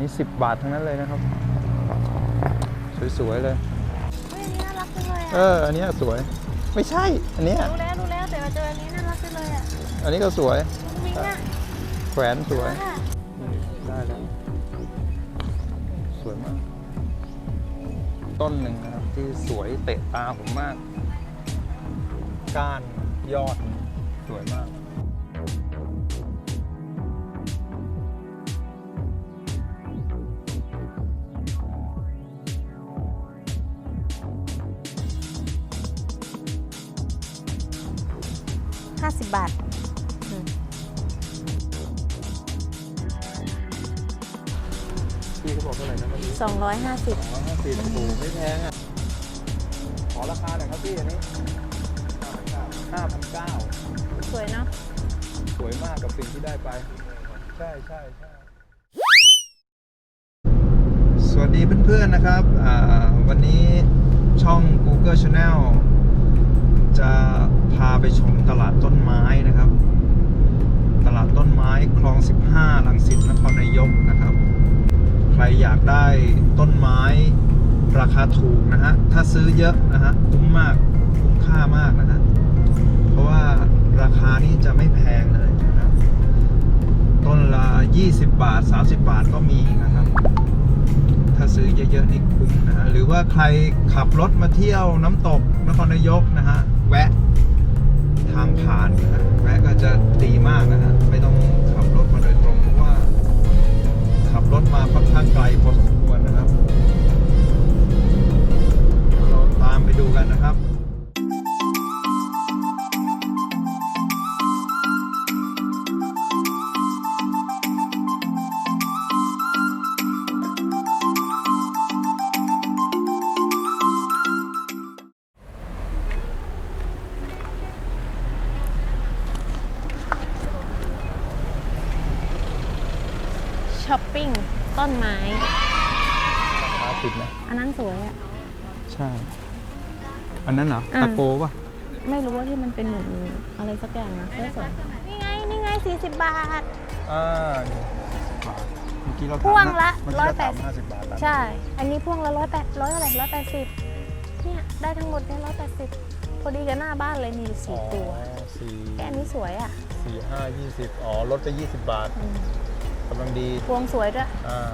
นี่สิบบาททั้งนั้นเลยนะครับ สวยๆเลยเฮ้ยอันนี้น่ารักจังเลยเออะออันเนี้ยสวย ไม่ใช่ อันเนี้ยรู้แล้วรู้แล้วแต่ว่าเจออันนี้น่ารักจังเลยอะอันนี้ก็สวยมิงอะแขวนสวยค่ะได้แล้ว สวยมาก ต้นหนึ่งนะครับที่สวยเตะตาผมมาก ก้านยอด สวยมาก พี่เขาบอกเท่าไหร่นะเมื่อกี้สองร้อยห้าสิบสองร้อยห้าสิบโอ้โหไม่แพงอะ ขอราคาหน่อยครับพี่อันนี้ห้าพันเก้าสวยเนาะ สวยมากกับสิ่งที่ได้ไป ใช่ใช่ใช่สวัสดีเพื่อนๆนะครับอ่าวันนี้ช่อง Google Channel จะพาไปชมตลาดต้นไม้นะครับ ตลาดต้นไม้คลอง 15ลังสิตนครนายกนะครับใค รอยากได้ต้นไม้ราคาถูกนะฮะ ถ้าซื้อเยอะนะฮะ คุ้มมาก คุ้มค่ามากนะฮะ เพราะว่าราคานี่จะไม่แพงเลยนะครับ ต้นละ 20 บาท 30 บาทก็มีนะครับ ถ้าซื้อเยอะๆนี่คุ้มนะฮะ หรือว่าใครขับรถมาเที่ยวน้ำตกนครนายกนะฮะ แวะทางผ่านนะฮะ แวะก็จะดีมากนะฮะ รถมาค่อนข้างไกลพอสมควรนะครับ เราตามไปดูกันนะครับ ต้นไม้ราคาติดนะอันนั้นสวยอะใช่ อันนั้นเหรออ่าตะโกวะไม่รู้ว่าที่มันเป็นเหมือนอะไรสักอย่างนะสวยๆนี่ไงนี่ไงสี่สิบบาท อ่านี่บาทเมื่อกี้เราถามพ่วงละเมื่อกี้ร้อยเราแปถาดมห้าสิบบาทแล้วใช่ อันนี้พ่วงละร้อยแปดร้อยอะไรร้อยแปดสิบเนี่ยได้ทั้งหมดเนี่ยร้อยแปดสิบพอดีกับหน้าบ้านเลยมีอยู่สี่ตัวอ๋อสี่แค่อันนี้สวยอะ สี่ห้ายี่สิบอ๋อลดไปยี่สิบบาท อืมกำ ลังดีพวงสวยด้วย อ่า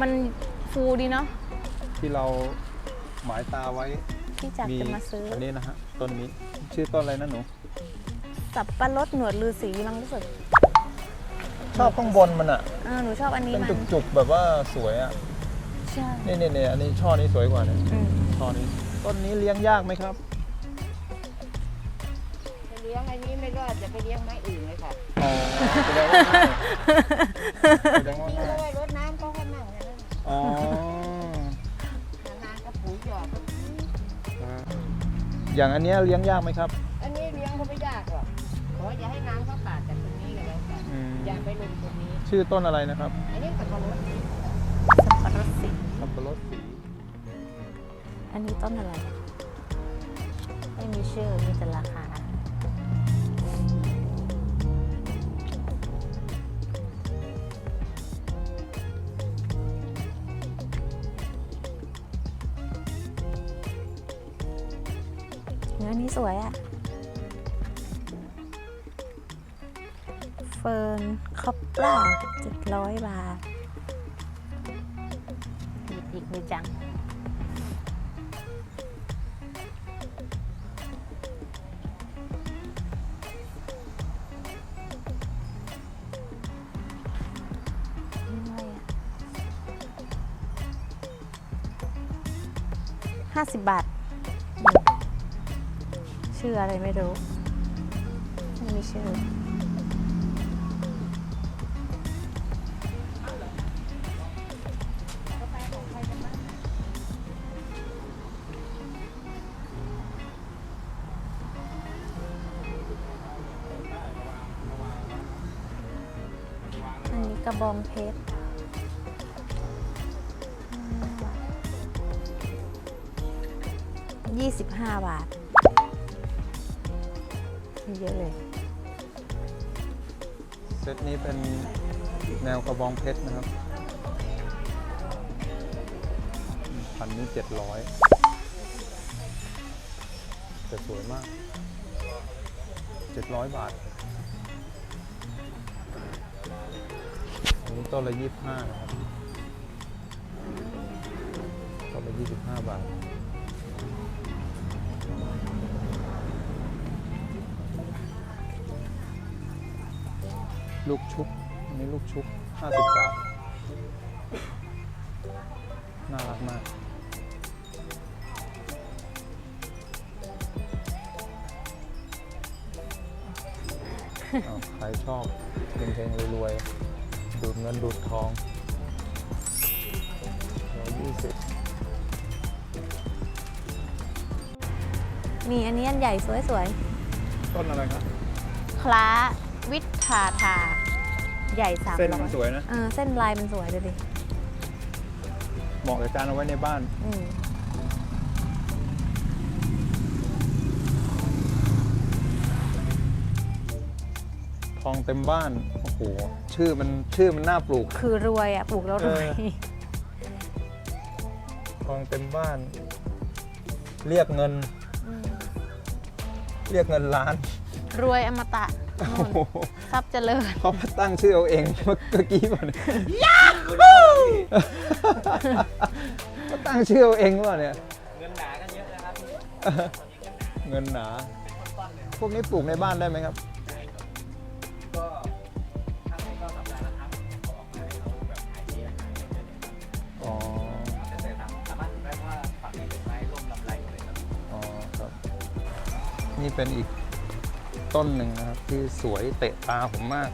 มันฟูดีเนาะที่เราหมายตาไว้ที่จักจะมาซื้อออันนี้นะฮะต้นนี้ชื่อต้นอะไรนะหนู สับปะรดหนวดลือสีมั้งรู้สึกชอบข้างบนมันอะเออหนูชอบอันนี้เป็นมันจุกๆแบบว่าสวยอะใช่ นี่นี่นี่อันนี้ช่อนี้สวยกว่าเนี่ยอืม ช่อนี้ ต้นนี้เลี้ยงยากไหมครับ จะเลี้ยงอันนี้ไม่รอดจะไปเลี้ยงไม้อื่นเลยค่ะอ๋อแสดงว่าง่ายแสดงว่าทิ้งง่ายเอาไว้รดน้ำก็ให้มั่งนะอ๋อนานๆก็ปุ๋ยหยอดก็ทิ้งอย่างอันเนี้ยเลี้ยงยากไหมครับอันนี้เลี้ยงก็ไม่ยากหรอกขออย่าให้น้ำเขาขาดจากตรงนี้ก็แล้วกันอืมอย่าไปลงตรงนี้ ชื่อต้นอะไรนะครับอันนี้สับปะรดสับปะรดสีสับปะรดสีอันนี้ต้นอะไร ไม่มีชื่อ มีแต่ราคา วยอะ่ะเฟิร์นคอปปราเจ็ดร้อยบาทหยิบอีกเลยจังห้าสิบบาท ชื่ออะไรไม่รู้ไม่มีชื่อ อันนี้กระบองเพชรยี่สิบห้าบาท มีเยอะเลย เซตนี้เป็นแนวกระบองเพชรนะครับพันนี้เจ็ดร้อยแต่สวยมากเจ็ดร้อยบาทอันนี้ต้นละยี่สิบห้านะครับต้นละยี่สิบห้าบาท ลูกชุบอันนี้ลูกชุบห้าสิบบาท น่ารักมากอ้าวใครชอบเพลงๆรวยๆดูดเงินดูดทองร้อยยี่สิบมีอันนี้อันใหญ่สวยต้นอะไรครับ ๆ คล้าวิทาทา ใหญ่สามเส้นร้อมันยสวยนะ เออเส้นลายมันสวยดูดิเหมาะกับการเอาไว้ในบ้าน อืมทองเต็มบ้าน โอ้โห ชื่อมันชื่อมันน่าปลูก คือรวยอะปลูกแล้วรวย เออ ทองเต็มบ้าน เรียกเงิน มเรียกเงินล้าน รวยอมตะ โอ้นู่นโหทรัพย์เจริญ เขามาตั้งชื่อเอาเองเมื่อกี้ป่ะเนี่ยเขาตั้งชื่อเอาเองป่ะเนี่ย เงินหนากันเยอะนะครับเงินหนา พวกนี้ปลูกในบ้านได้ไหมครับ ก็ทำให้ก็สัปดาห์ละครั้งเขาออกมาให้เราแบบขายที่ราคาเยอะๆอ๋อ แต่แต่สามารถได้ว่าฝั่งนี้เป็นไม้ร่มลำไรหมดเลยครับ อ๋อครับ นี่เป็นอีก ต้นหนึ่งนะครับ ที่สวยเตะตาผมมาก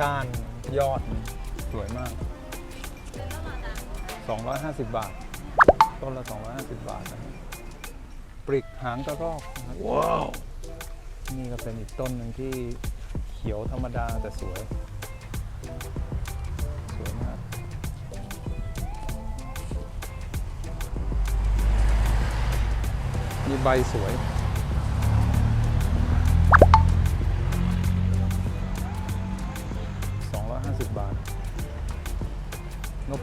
ก้านยอดสวยมาก 250 บาท ต้นละ 250 บาทนะครับปริกหางกระรอกนะครับว้าว นี่ก็เป็นอีกต้นหนึ่งที่เขียวธรรมดาแต่สวย สวยมาก มีใบสวย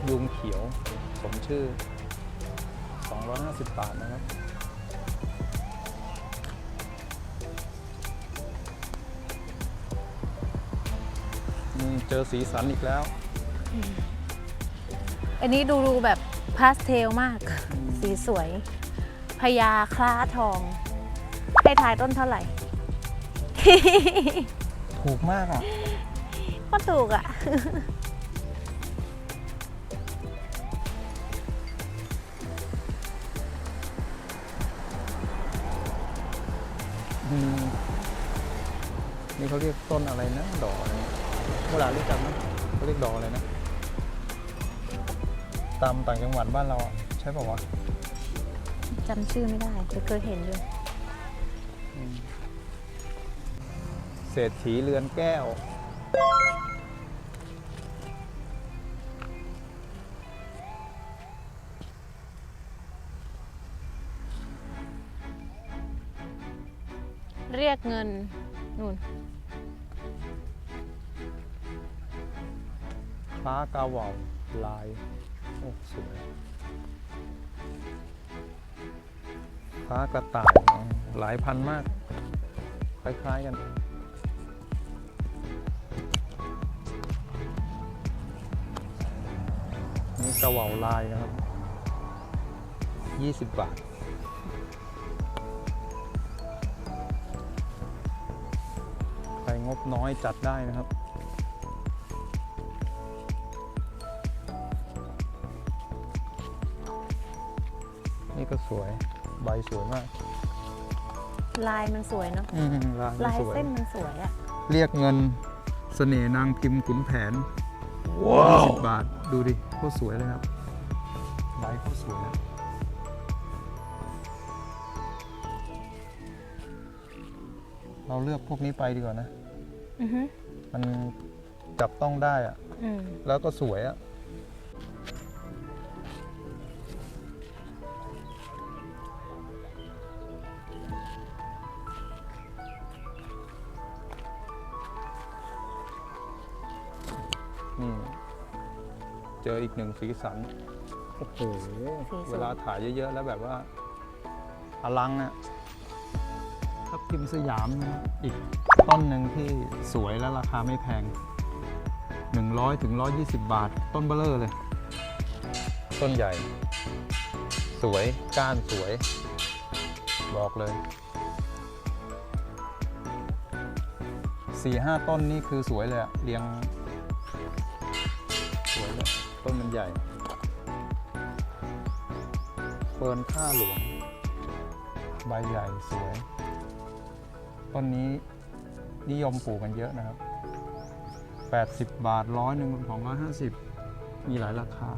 ยุงเขียว สมชื่อ 250 บาทนะครับนี่เจอสีสันอีกแล้ว อันนี้ดูดูแบบพาสเทลมาก สีสวยพญาคล้าทอง ให้ทายต้นเท่าไหร่ ถูกมากอะ ก็ถูกอะ ต้นอะไรนะ ดอกอะไรนะเวลารู้จักไหมเขาเรียกดอกอะไรนะ ตามต่างจังหวัดบ้านเราอะใช่ป่าวะจำชื่อไม่ได้แต่เคยเห็นอยู่อืมเศรษฐีเรือนแก้ว เรียกเงินนู่น คล้ากาเหว่าลาย โอ้สวยคล้ากระต่ายหลายพันมาก คล้าย ๆ กันนี่กระเหว่าลายนะครับ 20 บาท ใครงบน้อยจัดได้นะครับ สวย ใบสวยมาก ลายมันสวยเนาะอืมลายมันลายสวย เส้นมันสวยอะเรียกเงินเสน่ห์นางพิมพ์ขุนแผนว้าวสิบบาท ดูดิโคตรสวยเลยครับใบโคตรสวยนะเราเลือกพวกนี้ไปดีกว่านะ อือฮึมันจับต้องได้อะ อืมแล้วก็สวยอะ ออีกหนึ่งสีสัน โอ้โห สีสวย เวลาถ่ายเยอะ ๆ แล้วแบบว่าอลังอะทับทิมสยามนะอีกต้นหนึ่งที่สวยและราคาไม่แพง 100ถึง120 บาท ต้นเบลเลอร์เลย ต้นใหญ่ สวยก้านสวย บอกเลยสี่ห้าต้นนี่คือสวยเลยอะเรียงสวยเลย ต้นมันใหญ่เฟิร์นข้าหลวง ใบใหญ่สวย ต้นนี้นิยมปลูกกันเยอะนะครับ 80 บาทร้อยหนึ่งของร้อยห้าสิบมีหลายราคา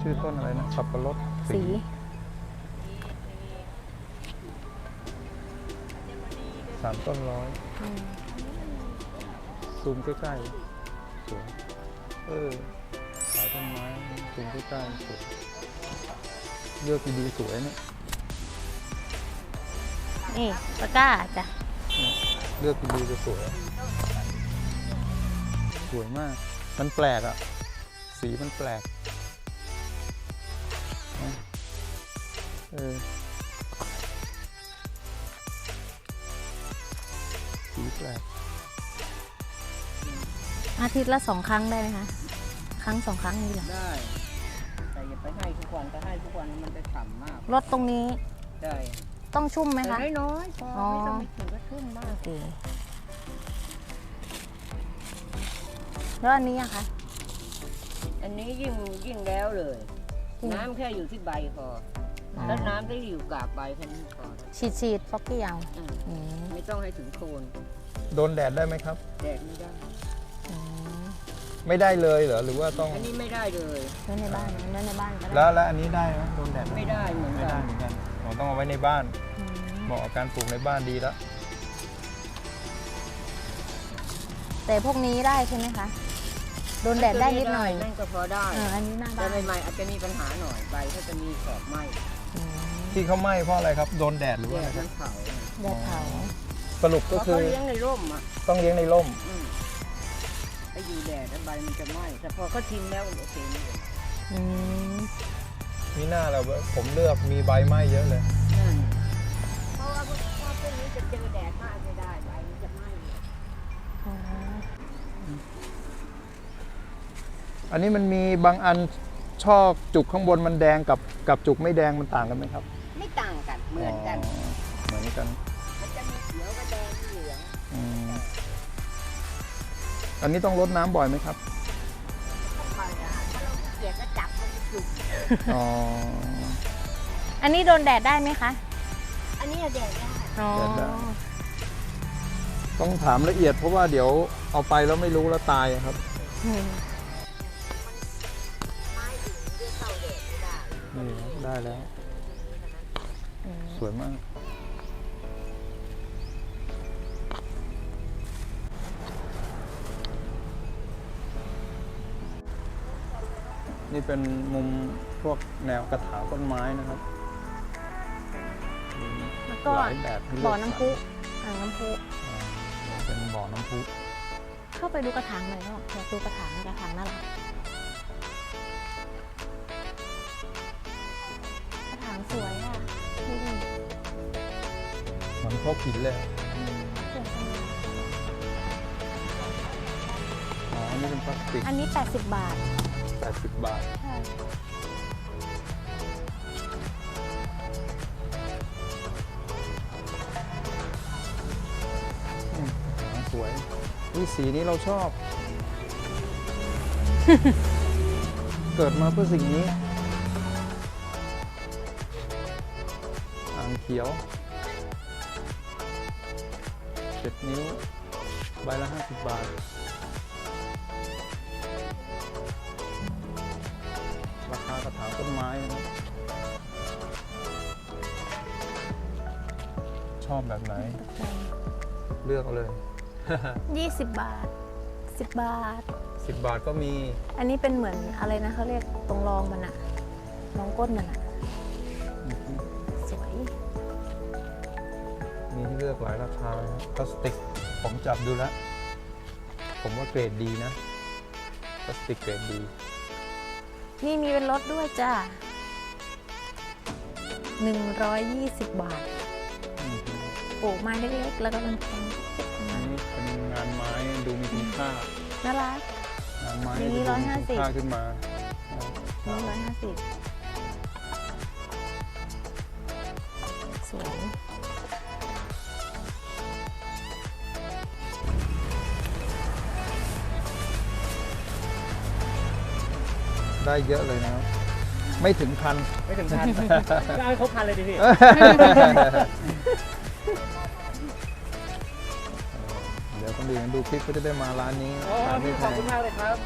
ชื่อต้นอะไรนะสับปะรดสีสามต้นร้อยอืม ซูมใกล้ๆสวยเออสายต้นไม้ซูมใกล้ๆสวยเลือกดีๆสวยเนี่ยนี่ตะกร้าจ้ะเลือกดีๆจะสวยสวยมาก มันแปลกอะสีมันแปลกนะเออ อาทิตย์ละสองครั้งได้ไหมคะ ครั้งสองครั้งนี้เหรอได้ แต่อย่าไปให้ทุกวันถ้าให้ทุกวันมันจะฉ่ำมากรถตรงนี้ได้ต้องชุ่มไหมแต่คะ น้อยๆพออ๋อไม่ต้องไปถึงก็ชุ่มมากโอเคแล้วอันนี้อะคะอันนี้ยิ่งยิ่งแล้วเลยจริงน้ำแค่อยู่ที่ใบพอออแล้วน้ำที่อยู่กาบใบแค่นี้พอฉีดฉีดฟอกกี้เอาอืมอืมไม่ต้องให้ถึงโคนโดนแดดได้ไหมครับ แดดไม่ได้อืม ไม่ได้เลยเหรอหรือว่าต้องอันนี้ไม่ได้เลยไว้ในบ้านไว้ในบ้านก็ได้แล้วแล้วอันนี้ได้ไหมโดนแดดหไม่ได้เหมือนไม่กัได้นเหมือนกันอ๋อต้องเอาไว้ในบ้านอืมเหมาะกับการปลูกในบ้านดีแล้วแต่พวกนี้ได้ใช่ไหมคะ โดนแดดได้นิดหน่อยนั่นก็พอได้เอออันนี้หน้าแต่บ้านใหม่ๆอาจจะมีปัญหาหน่อยใบเขาจะมีขอบไหมอืมที่เขาไหม้เพราะอะไรครับโดนแดดหรือแดว่าอะไรดครัมับนเผาแดดเผาสรุปเพก็ราะคืเขาอเลี้ยงในร่มอะต้องเลี้ยงในร่ม อืม ถ้าอยู่แดดแล้วใบมันจะไหม้แต่พอเขาทิ้งแล้วโอเคไม่เป็นไรอืมมีหน้าเราผมเลือกมีใบไหม้เยอะเลย นั่นเพราะว่าพวกพวกนี้จะเจอแดดมากไม่ได้ใบมันจะไหม้อ๋ออันนี้มันมีบางอันช่อจุกข้างบนมันแดงกับกับจุกไม่แดงมันต่างกันไหมครับไม่ต่างกันเหมือนกัน เหมือนกัน อันนี้ต้องรดน้ำบ่อยไหมครับธรรมดาถ้าเราขี้เกียจก็จับมันจะจุกอ๋อ อันนี้โดนแดดได้ไหมคะอันนี้อะแดดได้อ๋อแดดได้ ต้องถามละเอียดเพราะว่าเดี๋ยวเอาไปแล้วไม่รู้แล้วตายอะครับ อืมไม้อื่นเรียกเข้าแดดไม่ได้นี่ครับได้แล้ว อืมสวยมาก นี่เป็นมุมพวกแนวกระถางต้นไม้นะครับมีแล้วก็หลายแบบให้เลืกบ่อน้ำพุอ่างน้ำพุ อ่าเป็นบ่อน้ำพุเข้าไปดูกระถางหน่อยก็อยากดูกระถางกระถางน่ารักกระถางสวยอะดูดิเหมือนพวกหินเลยอืมสวยจังเลยอ๋ออันนี้เป็นพลาสติกอันนี้ 80 บาท 80 บาท ใช่อืมอ๋อสวยนี่สีนี้เราชอบ เกิดมาเพื่อสิ่งนี้อ่างเขียวเจ็ดนิ้ว ใบละ 50 บาท ราคากระถางต้นไม้นะครับ ชอบแบบไหน เลือกเอาเลย ยี่สิบบาทสิบบาท 10 บาทก็มี อันนี้เป็นเหมือนอะไรนะเขาเรียกตรงรองมันอะรองก้นมันอะสวย มีให้เลือกหลายราคานะครับพลาสติก ผมจับดูแล้ว ผมว่าเกรดดีนะพลาสติกเกรดดี นี่มีเป็นรถด้วยจ้าหนึ่งร้อยยี่สิบบาท อืมปลูกไม้เล็กๆ แล้วก็เป็นแพงอันนี้เป็นงานไม้ดูมีคุณค่าน่ารัก งานไม้อย่างนี้ดูมีคุณ150ค่าขึ้นมานี่ร้อยห้าสิบสวย ได้เยอะเลยนะครับไม่ถึงพัน ไม่ถึงพันก็เอาให้ครบพันเลยดิพี่ เดี๋ยวคนอื่นดูคลิปก็จะได้มาร้านนี้โอ้ขายไม่พี่แพขอบง คุณมากเลยครับ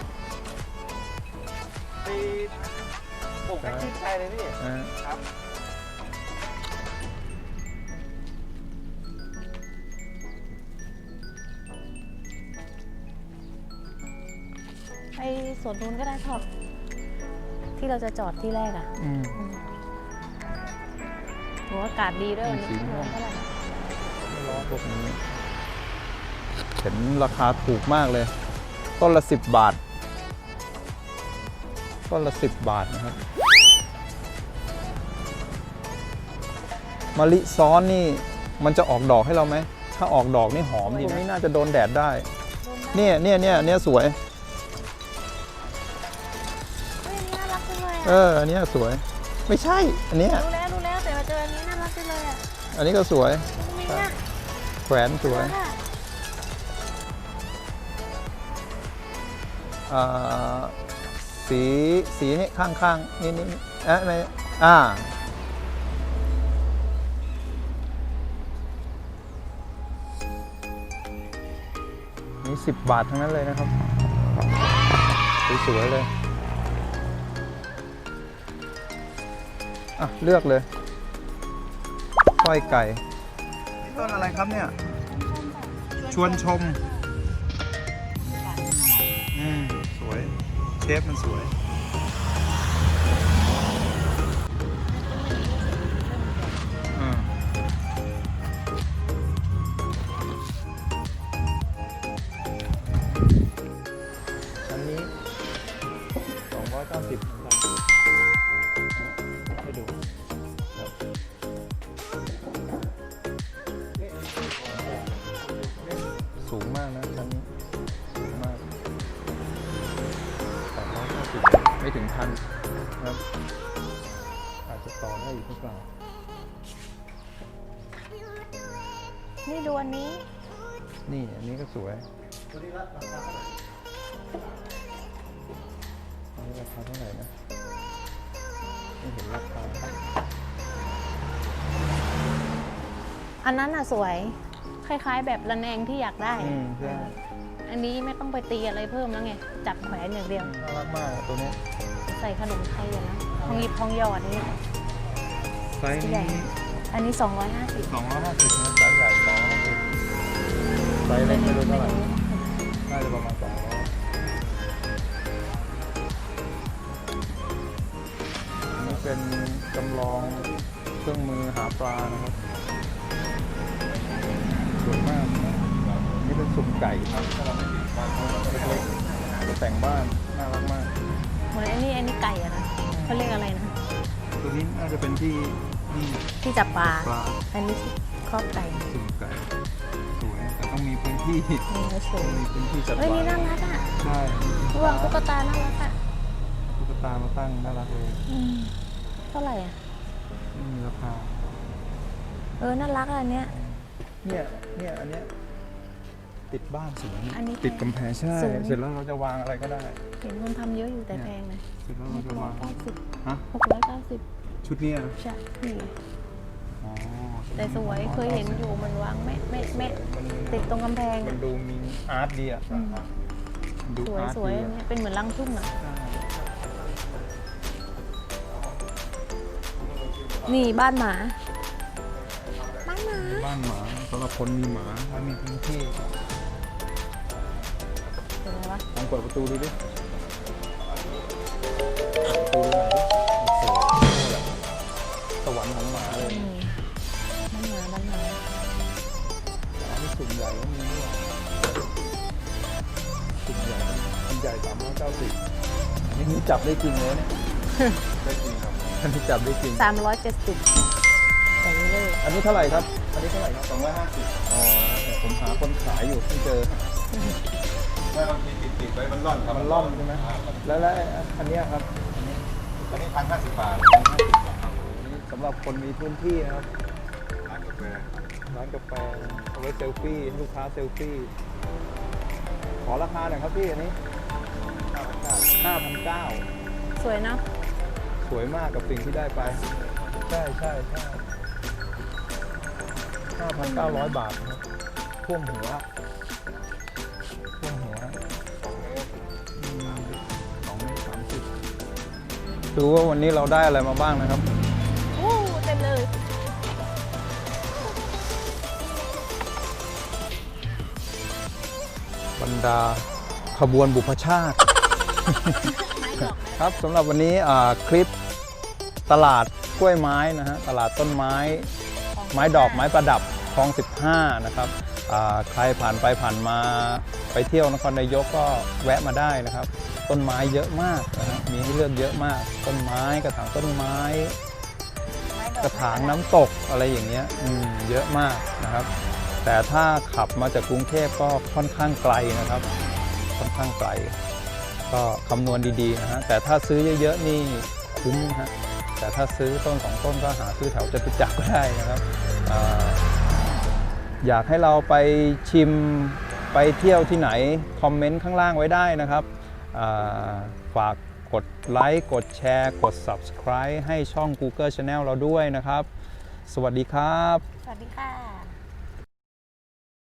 ไปปลูกแท็กซี่ใจเลยพี่นะครับ ไปสวนนู้นก็ได้ค่ะ ที่เราจะจอดที่แรกอะอืมอืม โหอากาศดีด้วยวันนี้สีม่วง เท่าไหร่ไม่ร้อนพวกนี้เห็นราคาถูกมากเลย ต้นละสิบบาท ต้นละสิบบาทนะครับมะลิซ้อนนี่มันจะออกดอกให้เราไหม ถ้าออกดอกนี่หอมดีนะนี่น่าจะโดนแดดได้ เนี่ยเนี่ยเนี่ยเนี่ยสวย เลยเออะออันเนี้ยสวย ไม่ใช่ อันเนี้ยรู้แล้วรู้แล้วแต่มาเจออันนี้น่ารักจังเลยอะอันนี้ก็สวย นี่นะแขวนสวยน่ารักอะอ่าสีสีนี่ข้างข้างๆนี่นี่นี่เอ๊ะไม่อ่า นี่สิบบาททั้งนั้นเลยนะครับ สวยๆเลย อะ เลือกเลยก้อยไก่ ต้นอะไรครับเนี่ย ชวนชม อืม สวย เชฟมันสวย ได้อีกหรือเปล่านี่ดูอันนี้ นี่อันนี้ก็สวยอันนี้ราคาเท่าไหร่นะไม่เห็นราคาอันนั้นอะสวย คล้าย ๆ แบบระแนงที่อยากได้ อืมใช่อันนี้ไม่ต้องไปตีอะไรเพิ่มแล้วไง จับแขวนอย่างเดียว น่ารักมากอะตัวนี้ใส่ขนมไทยอะนะทองหยิบทองหยอดนี่ ไซส์ใหญ่นี้อันนี้ 250 สองร้อยห้าสิบนะไซส์ใหญ่สองร้อยห้าสิบไซส์เล็กไม่รู้เท่าไหร่น่าจะประมาณสองร้อยอันนี้เป็นจำลองเครื่องมือหาปลานะครับสวยมากนะนี่เป็นสุ่มไก่ครับเล็กๆจะแต่งบ้านน่ารักมาก เหมือนอันนี้อันนี้ไก่อะนะเขาเรียกอะไรนะ ตัวนี้น่าจะเป็นที่ นี่ที่จับปลา ปลาอันนี้ที่ครอบไก่สุ่มไก่สวยแต่ต้องมีพื้นที่นี่ก็สต้วองยมีพื้นที่จัดเฮ้ยไว้นี่น่ารักอะใช่รวงตุ๊กตาน่ารักอะตุ๊กตามาตั้งน่ารักเลยอืมเท่าไหร่อะ ไม่มีราคาเออ น่ารักอะอันเนี้ย เนี่ยเนี่ยอันเนี้ยติดบ้านสวยนะอันนี้ติดกำแพงใช่สูง เสร็จแล้วเราจะวางอะไรก็ได้ เห็นคนทำเยอะอยู่แต่แพงนะเสร็จแล้วหเรากจะร้อวายงเก้าสิบฮะหกร้อยเก้าสิบ ชุดเนี้ยใช่นี่อ๋อแต่สวยเคยเห็นอยู่มันวางไม่ไม่ไม่มันติดตรงกำแพงมันอะดูมีอาร์ตดีอะอืมดูสวยอาร์ตสวยดีอันอะเนี้ยเป็นเหมือนรังทุ่งอะใช่นี่บ้านหมา บ้านหมา บ้านหมาสำหรับคนมีหมาถ้ามีพื้นที่เห็นไหมวะลองเปิดประตูดูดิ หมาที่สุ่มใหญ่ก็มีด้วยสามร้อยเก้าสิบนี่นี่จับได้จริงเลยเนี่ย ได้จริงครับอันนี้จับได้จริง 370อย่างนี้เลย อันนี้เท่าไหร่ครับ อันนี้เท่าไหร่ครับสองร้อยห้าสิบอ๋อเนี่ยผมหาคนขายอยู่ไม่เจอ ไม่บางทีติดติดๆไว้มันร่อนครับมันล่อมใช่ไหมอ่าแล้วแล้วอันเนี้ยครับ อันนี้พันห้าสิบบาทอันนี้สำหรับคนมีพื้นที่นะครับ ร้านกาแฟร้านกาแฟเอาไว้เซลฟี่ให้ลูกค้าเซลฟี่ ขอราคาหน่อยครับพี่อันนี้ห้าพันเก้า5,900สวยเนาะสวยมากกับสิ่งที่ได้ไป ใช่ใช่ใช่5,900 บาทนะครับท่วมหัวท่วมหัวอืมสองเมตรสามสิบดูว่าวันนี้เราได้อะไรมาบ้างนะครับ รรดาขบวนบุพชาติ ครับสำหรับวันนี้อ่าคลิปตลาดกล้วยไม้นะฮะตลาดต้นไม้ ไม้ดอกไม้ประดับคลอง 15 นะครับอ่าใครผ่านไปผ่านมาไปเที่ยวนครนายกก็แวะมาได้นะครับ ต้นไม้เยอะมากนะฮะมีให้เลือกเยอะมาก ต้นไม้กระถางต้นไม้ กระถางน้ำตกอะไรอย่างเงี้ยอืมเยอะมากนะครับ แต่ถ้าขับมาจากกรุงเทพก็ค่อนข้างไกลนะครับ ค่อนข้างไกล ก็คำนวณดีๆนะฮะแต่ถ้าซื้อเยอะๆนี่คุ้มนะฮะแต่ถ้าซื้อต้นสองต้นก็หาซื้อแถวจตุจักรก็ได้นะครับออยากให้เราไปชิมไปเที่ยวที่ไหน คอมเมนต์ข้างล่างไว้ได้นะครับฝากกดไลค์กดแชร์ กด Subscribe ให้ช่อง Google Channel เราด้วยนะครับ สวัสดีครับ สวัสดีค่ะ